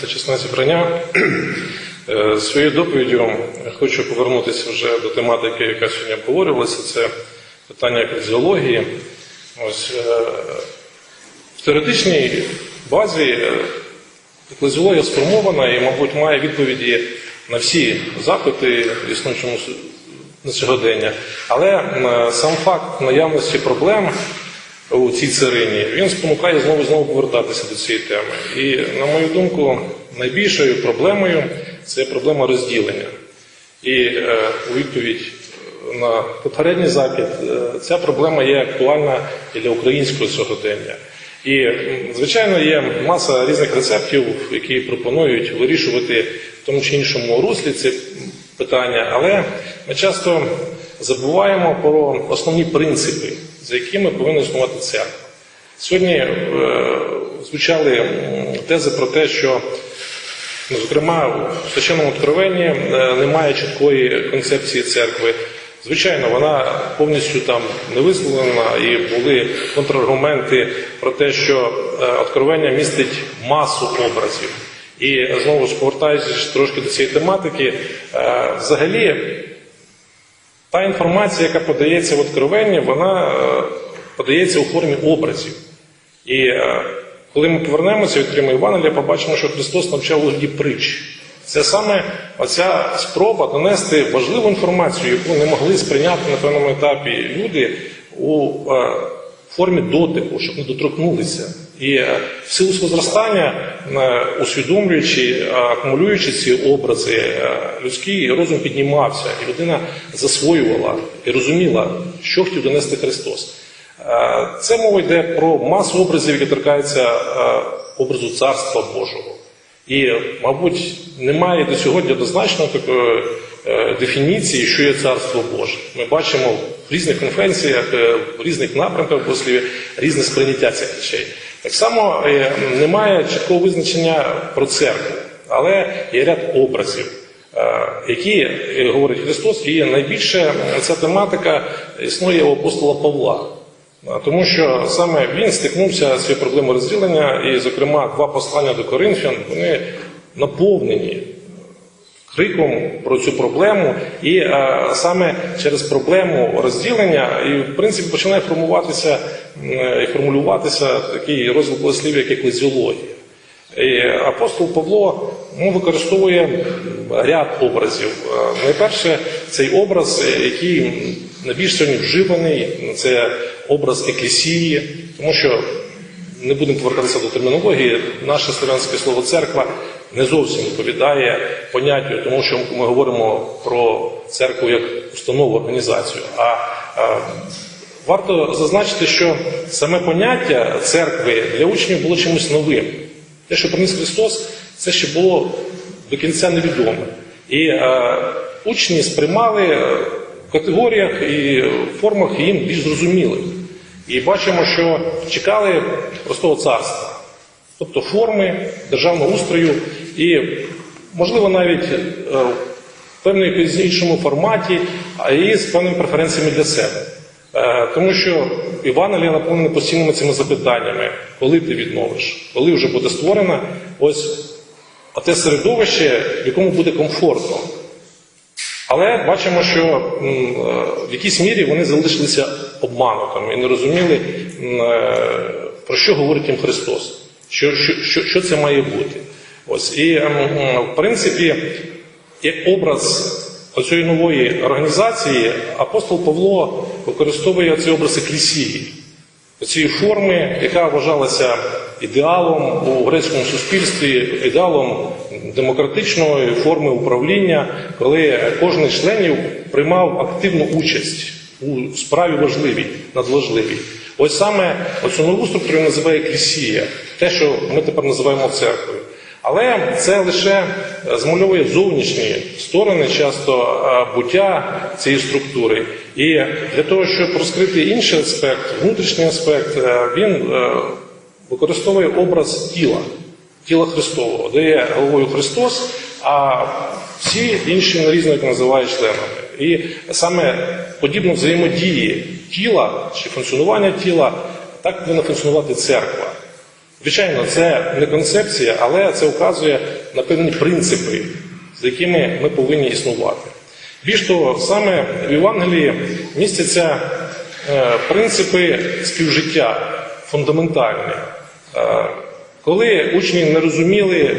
Та чесне зібрання. Е, Своєю доповіддю хочу повернутися вже до тематики, яка сьогодні обговорювалася. Це питання еколізіології. Ось, е, в теоретичній базі е, еколізіологія сформована і, мабуть, має відповіді на всі запити існуючому на сьогодення. Але е, сам факт наявності проблем у цій царині, він спонукає знову і знову повертатися до цієї теми. І, на мою думку, найбільшою проблемою це проблема розділення. І е, у відповідь на попередній запит е, ця проблема є актуальна і для українського сьогодення. І, звичайно, є маса різних рецептів, які пропонують вирішувати в тому чи іншому руслі ці питання, але ми часто забуваємо про основні принципи, за якими повинна існувати церква. Сьогодні е, звучали тези про те, що Ну, Зокрема, у священному откровенні е, немає чіткої концепції церкви. Звичайно, вона повністю там не висловлена, і були контраргументи про те, що е, откровення містить масу образів. І знову ж повертаючись трошки до цієї тематики, е, взагалі та інформація, яка подається в откровенні, вона е, подається у формі образів. І е, коли ми повернемося, від відкриємо Євангелія, побачимо, що Христос навчав у вигляді притч. Це саме оця спроба донести важливу інформацію, яку не могли сприйняти на певному етапі люди у е, формі дотику, щоб не доторкнулися. І в силу свого зростання, е, усвідомлюючи, е, акумулюючи ці образи, е, людський розум піднімався, і людина засвоювала і розуміла, що хотів донести Христос. Це мова йде про масу образів, які торкаються образу Царства Божого. І, мабуть, немає до сьогодні однозначної такої дефініції, що є царство Боже. Ми бачимо в різних конференціях, в різних напрямках послів різне сприйняття цих речей. Так само е, немає чіткого визначення про церкву, але є ряд образів. е, Які е, говорить Христос, і найбільше ця тематика існує у апостола Павла. Тому що саме він стикнувся з цією проблемою розділення, і, зокрема, два послання до Коринфян, вони наповнені криком про цю проблему, і е, саме через проблему розділення, і в принципі починає формуватися м, і формулюватися такий розділ послів, як еклезіологія. І апостол Павло ну, використовує ряд образів. Е, Найперше, цей образ, е, який найбільш сьогодні вживаний, це образ еклесії, тому що не будемо повертатися до термінології, наше слов'янське слово церква не зовсім відповідає поняттю, тому що ми говоримо про церкву як установу організацію. А варто зазначити, що саме поняття церкви для учнів було чимось новим. Те, що приніс Христос, це ще було до кінця невідоме. І е, учні сприймали е, в категоріях і формах їм більш зрозумілих. І бачимо, що чекали простого царства, тобто форми державного устрою і, можливо, навіть е, в певному іншому форматі, а і з певними преференціями для себе. Е, Тому що Івангелія наповнена постійними цими запитаннями, коли ти відновиш, коли вже буде створена ось те середовище, в якому буде комфортно. Але бачимо, що е, в якійсь мірі вони залишилися обманутими і не розуміли, е, про що говорить їм Христос, що, що, що, це має бути. Ось. І, м, м, в принципі, як образ оцієї нової організації, апостол Павло використовує цей образ еклесії, цієї форми, яка вважалася ідеалом у грецькому суспільстві, ідеалом демократичної форми управління, коли кожен з членів приймав активну участь у справі важливій, надважливій. Ось саме оцю нову структуру називає еклесія, те, що ми тепер називаємо церквою. Але це лише змальовує зовнішні сторони часто е, буття цієї структури. І для того, щоб розкрити інший аспект, внутрішній аспект, е, він е, використовує образ тіла, тіла Христового, де є головою Христос, а всі інші нарізно їх називають членами. І саме подібно взаємодії тіла чи функціонування тіла, так повинна функціонувати церква. Звичайно, це не концепція, але це вказує на певні принципи, з якими ми повинні існувати. Більш того, саме в Євангелії містяться е, принципи співжиття фундаментальні. Е, коли учні не розуміли,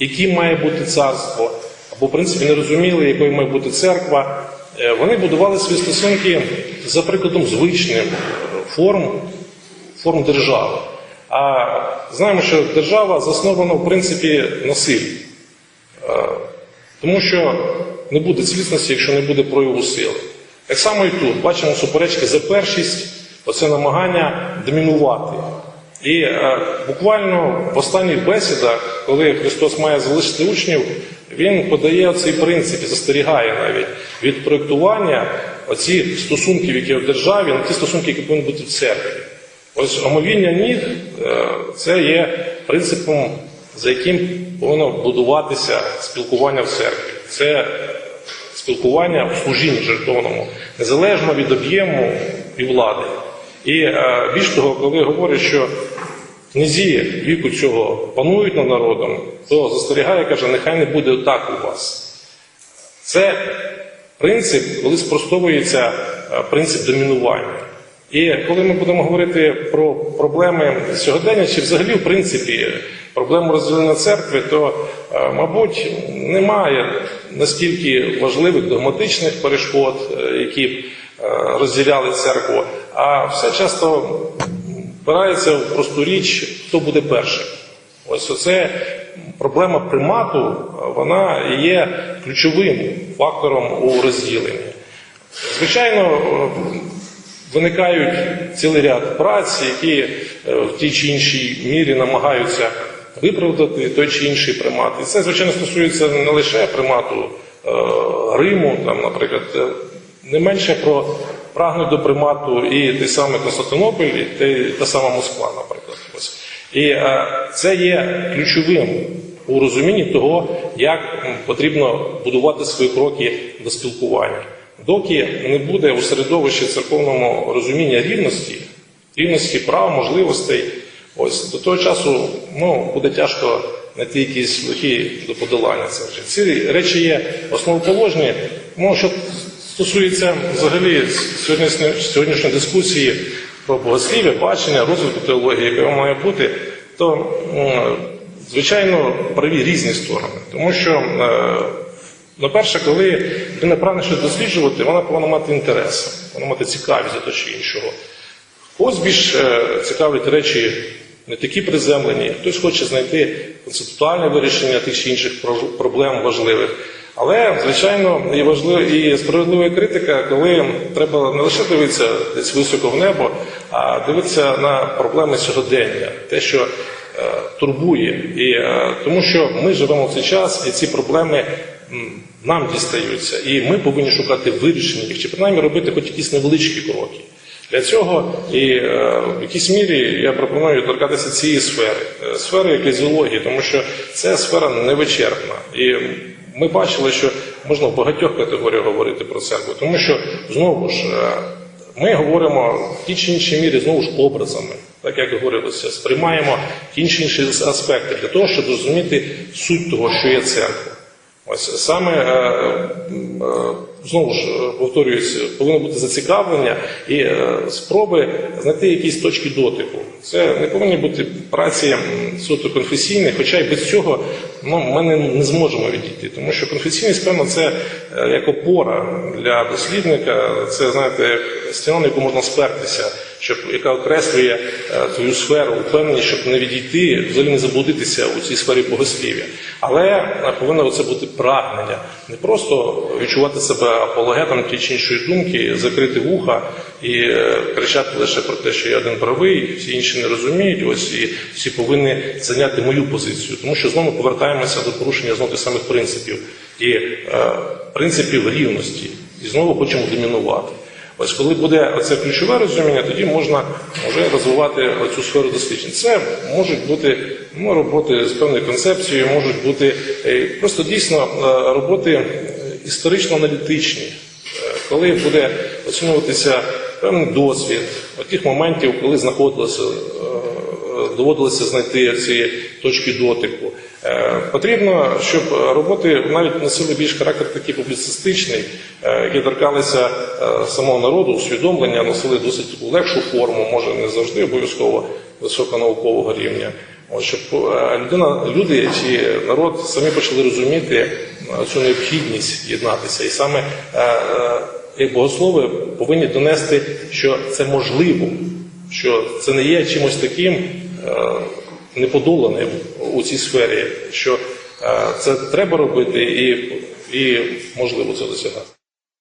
яким має бути царство, або в принципі не розуміли, якою має бути церква, е, вони будували свої стосунки за прикладом звичним форм, форм держави. А знаємо, що держава заснована в принципі на. Е, Тому що не буде цілісності, якщо не буде прояву сили. Так само і тут бачимо суперечки за першість, оце намагання домінувати. І е, буквально в останніх бесідах, коли Христос має залишити учнів, він подає цей принцип і застерігає навіть від проєктування оці стосунків, які в державі, на ті стосунки, які повинні бути в церкві. Ось омовіння ніг е, це є принципом, за яким повинно будуватися спілкування в церкві. Це спілкування в служінні жертовному, незалежно від об'єму і влади. І е, більш того, коли говорять, що князі віку цього панують над народом, то застерігає, каже, нехай не буде так у вас. Це принцип, коли спростовується е, принцип домінування. І коли ми будемо говорити про проблеми сьогодення, чи взагалі, в принципі, проблему розділення церкви, то, е, мабуть, немає настільки важливих догматичних перешкод, е, які розділяли церкву, а все часто впирається в просту річ, хто буде першим. Ось оце проблема примату, вона є ключовим фактором у розділенні. Звичайно, виникають цілий ряд праць, які е, в тій чи іншій мірі намагаються виправдати той чи інший примат. І це, звичайно, стосується не лише примату е, Риму, там, наприклад, е, не менше про прагнуть до примату і той самий Константинополь, і те- та сама Москва, наприклад. Ось. І е, це є ключовим у розумінні того, як потрібно будувати свої кроки до спілкування. Доки не буде у середовищі церковному розуміння рівності, рівності прав, можливостей, ось до того часу ну, буде тяжко знайти якісь шляхи до подолання цих речей. Ці речі є основоположні. Ну, що стосується взагалі сьогоднішньої, дискусії про богослів'я, бачення, розвитку теології, яка має бути, то звичайно праві різні сторони, тому що. е, Ну, перше, коли людина прагне щось досліджувати, вона повинна мати інтерес, вона мати цікавість до того чи іншого. Когось більш е, цікавлять речі не такі приземлені, хтось хоче знайти концептуальне вирішення тих чи інших проблем важливих. Але, звичайно, і важлива і справедлива критика, коли треба не лише дивитися десь високо в небо, а дивитися на проблеми сьогодення, те, що е, турбує. І, е, тому що ми живемо в цей час, і ці проблеми нам дістаються, і ми повинні шукати вирішення їх, чи принаймні робити хоч якісь невеличкі кроки. Для цього і е, в якійсь мірі я пропоную торкатися цієї сфери, е, сфери еклезіології, тому що це сфера невичерпна. І ми бачили, що можна в багатьох категоріях говорити про церкву, тому що знову ж е, ми говоримо в тій чи іншій мірі знову ж образами, так як говорилося, сприймаємо ті чи інші аспекти для того, щоб зрозуміти суть того, що є церква. Ось саме е, е, знову ж повторююсь, повинно бути зацікавлення і спроби знайти якісь точки дотику. Це не повинні бути праці суто конфесійні, хоча й без цього ну, ми не, не зможемо відійти. Тому що конфесійність, певно, це е, як опора для дослідника, це знаєте, як стіна, на яку можна спертися, щоб яка окреслює е, твою сферу, впевненість, щоб не відійти, взагалі не заблудитися у цій сфері богослів'я. Але е, повинно це бути прагнення, не просто відчувати себе апологетом тієї чи іншої думки, закрити вуха і е, кричати лише про те, що я один правий, всі інші не розуміють. Ось і всі повинні зайняти мою позицію, тому що знову повертаємося до порушення знову тих самих принципів і е, принципів рівності, і знову хочемо домінувати. Ось коли буде оце ключове розуміння, тоді можна вже розвивати цю сферу досліджень. Це можуть бути ну, роботи з певною концепцією, можуть бути е, просто дійсно е, роботи історично-аналітичні, коли буде оцінюватися певний досвід тих моментів, коли знаходилося е, доводилося знайти ці точки дотику. Е, Потрібно, щоб роботи навіть носили більш характер такий публіцистичний, е, які торкалися самого народу, усвідомлення, носили досить таку легшу форму, може не завжди обов'язково високонаукового рівня. От, щоб людина, люди чи народ самі почали розуміти цю необхідність єднатися. І саме як богослови повинні донести, що це можливо, що це не є чимось таким е, неподоланим у цій сфері, що е, це треба робити і, і можливо це досягати.